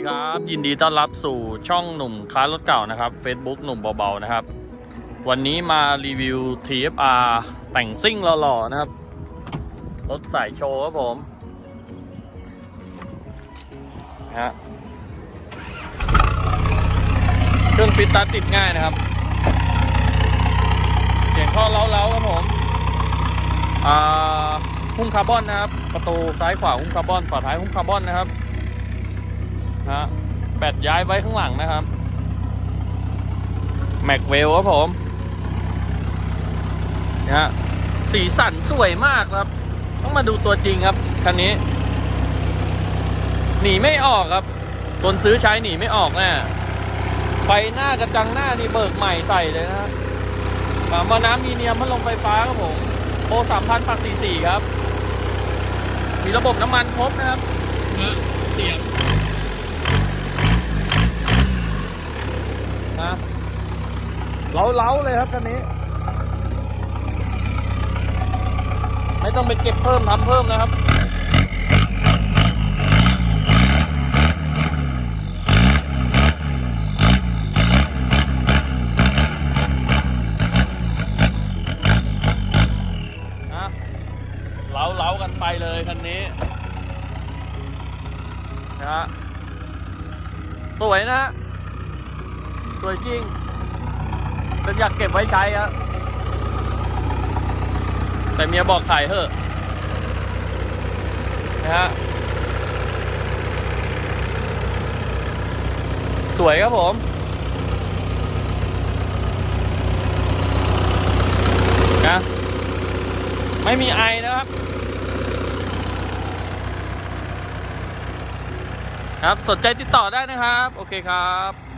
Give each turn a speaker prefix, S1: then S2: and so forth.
S1: ดีครับ ยินดีต้อนรับสู่ช่องหนุ่มค้ารถเก่านะครับ Facebook หนุ่มเบาๆนะครับ วันนี้มารีวิว TFR แต่งซิ่งหล่อๆนะครับ รถสายโชว์ครับผมฮะเครื่องฟิตตัดติดง่ายนะครับ เสียงท่อเล้าๆครับผมอ่าหุ้มคาร์บอนนะครับ ประตูซ้ายขวาหุ้มคาร์บอนฝาท้ายหุ้มคาร์บอนนะครับ ฮะแบตย้ายไว้ข้างหลังนะครับแม็กเวลครับผมนะฮะสีสันสวยมากครับ ต้องมาดูตัวจริงครับคันนี้ หนีไม่ออกครับคนซื้อใช้หนีไม่ออกแน่ไฟหน้ากระจังหน้านี่เบิกใหม่ใส่เลยนะฮะอ่าหมาน้ำมีเนียมพัดลมไฟฟ้าครับผมโอสามพันปักสี่สี่ครับ มีระบบน้ำมันครบนะครับเสียง นะเล้าๆเลยครับคันนี้ ไม่ต้องไปเก็บเพิ่มทำเพิ่มนะครับนะเล้าเล้ากันไปเลยคันนี้นะฮะสวยนะฮะ สวยจริงแต่อยากเก็บไว้ใช้อะแต่เมียบอกขายเถอะนะฮะสวยครับผมนะไม่มีไอนะครับครับ สนใจติดต่อได้นะครับ โอเคครับ